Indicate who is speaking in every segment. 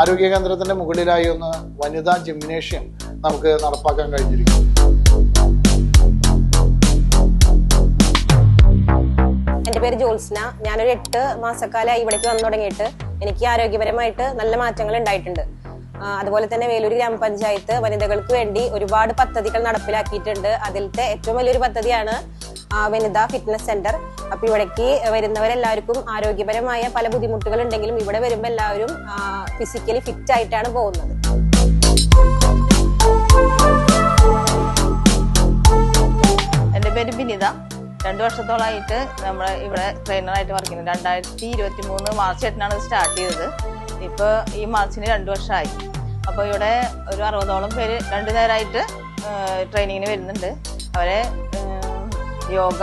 Speaker 1: ആരോഗ്യ കേന്ദ്രത്തിന്റെ മുകളിലായി ഒന്ന് വനിതാ ജിംനേഷ്യം നമുക്ക് നടപ്പാക്കാൻ കഴിഞ്ഞിരിക്കും
Speaker 2: എന്റെ പേര് ജോത്സ്ന. ഞാനൊരു എട്ട് മാസക്കാലമായി ഇവിടേക്ക് വന്നു തുടങ്ങിയിട്ട് എനിക്ക് ആരോഗ്യപരമായിട്ട് നല്ല മാറ്റങ്ങൾ ഉണ്ടായിട്ടുണ്ട്. അതുപോലെ തന്നെ വേലൂർ ഗ്രാമപഞ്ചായത്ത് വനിതകൾക്ക് വേണ്ടി ഒരുപാട് പദ്ധതികൾ നടപ്പിലാക്കിയിട്ടുണ്ട്. അതിലത്തെ ഏറ്റവും വലിയൊരു പദ്ധതിയാണ് വനിത ഫിറ്റ്നസ് സെന്റർ. അപ്പൊ ഇവിടേക്ക് വരുന്നവരെല്ലാവർക്കും ആരോഗ്യപരമായ പല ബുദ്ധിമുട്ടുകൾ ഉണ്ടെങ്കിലും ഇവിടെ വരുമ്പോൾ എല്ലാവരും ഫിസിക്കലി ഫിറ്റ് ആയിട്ടാണ് പോകുന്നത്.
Speaker 3: എന്റെ പേര് ബിനിത രണ്ടു വർഷത്തോളമായിട്ട് നമ്മൾ ഇവിടെ ട്രെയിനറായിട്ട് വർക്ക് ചെയ്യുന്നത് രണ്ടായിരത്തി ഇരുപത്തി മൂന്ന് മാർച്ച് എട്ടിനാണ് സ്റ്റാർട്ട് ചെയ്തത്. ഇപ്പോൾ ഈ മാർച്ചിന് രണ്ടു വർഷമായി അപ്പോൾ ഇവിടെ ഒരു അറുപതോളം പേര് രണ്ടു നേരമായിട്ട് ട്രെയിനിങ്ങിന് വരുന്നുണ്ട്. അവരെ യോഗ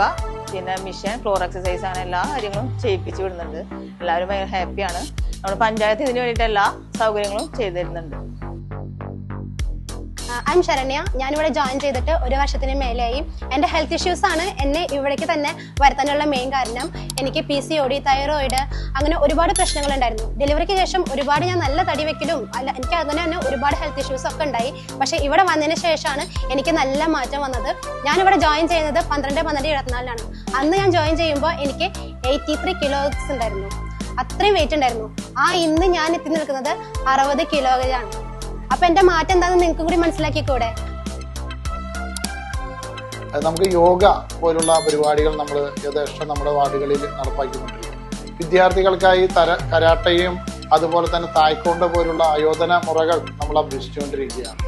Speaker 3: പിന്നെ മിഷൻ ഫ്ലോർ എക്സസൈസ് അങ്ങനെ എല്ലാ കാര്യങ്ങളും ചെയ്യിപ്പിച്ച് വിടുന്നുണ്ട്. എല്ലാവരും ഭയങ്കര ഹാപ്പിയാണ് നമ്മുടെ പഞ്ചായത്ത് ഇതിന് വേണ്ടിയിട്ട് എല്ലാ സൗകര്യങ്ങളും ചെയ്തു തരുന്നുണ്ട്.
Speaker 4: I am Sharanya. ഞാനിവിടെ ജോയിൻ ചെയ്തിട്ട് ഒരു വർഷത്തിന് മേലെയായി. എന്റെ ഹെൽത്ത് ഇഷ്യൂസ് ആണ് എന്നെ ഇവിടേക്ക് തന്നെ വരുത്താനുള്ള മെയിൻ കാരണം. എനിക്ക് P C O D thyroid അങ്ങനെ ഒരുപാട് പ്രശ്നങ്ങൾ ഉണ്ടായിരുന്നു ഡെലിവറിക്ക് ശേഷം ഒരുപാട് ഞാൻ നല്ല തടി വെക്കലും അല്ല എനിക്ക് അങ്ങനെ തന്നെ ഒരുപാട് ഹെൽത്ത് ഇഷ്യൂസ് ഒക്കെ ഉണ്ടായി. പക്ഷേ ഇവിടെ വന്നതിന് ശേഷമാണ് എനിക്ക് നല്ല മാറ്റം വന്നത്. ഞാനിവിടെ ജോയിൻ ചെയ്യുന്നത് പന്ത്രണ്ട് പന്ത്രണ്ട് ഇരുപത്തിനാലിനാണ്. അന്ന് ഞാൻ ജോയിൻ ചെയ്യുമ്പോൾ എനിക്ക് എയ്റ്റി ത്രീ കിലോസ് ഉണ്ടായിരുന്നു. അത്രയും വെയിറ്റ് ഉണ്ടായിരുന്നു. ആ ഇന്ന് ഞാൻ എത്തി നിൽക്കുന്നത് അറുപത് കിലോയാണ് അപ്പൊ എന്റെ മാറ്റം എന്താണെന്ന് നിങ്ങൾക്ക് കൂടി മനസ്സിലാക്കിക്കൂടെ?
Speaker 1: നമുക്ക് യോഗ പോലുള്ള പരിപാടികൾ നമ്മൾ യഥേഷ്ടം നമ്മുടെ വാർഡുകളിൽ നടപ്പാക്കിക്കൊണ്ടിരിക്കും. വിദ്യാർത്ഥികൾക്കായി തര കരാട്ടയും അതുപോലെ തന്നെ തായ്ക്കൊണ്ട പോലുള്ള ആയോധന മുറകൾ നമ്മൾ അഭ്യസിച്ചുകൊണ്ടിരിക്കുകയാണ്.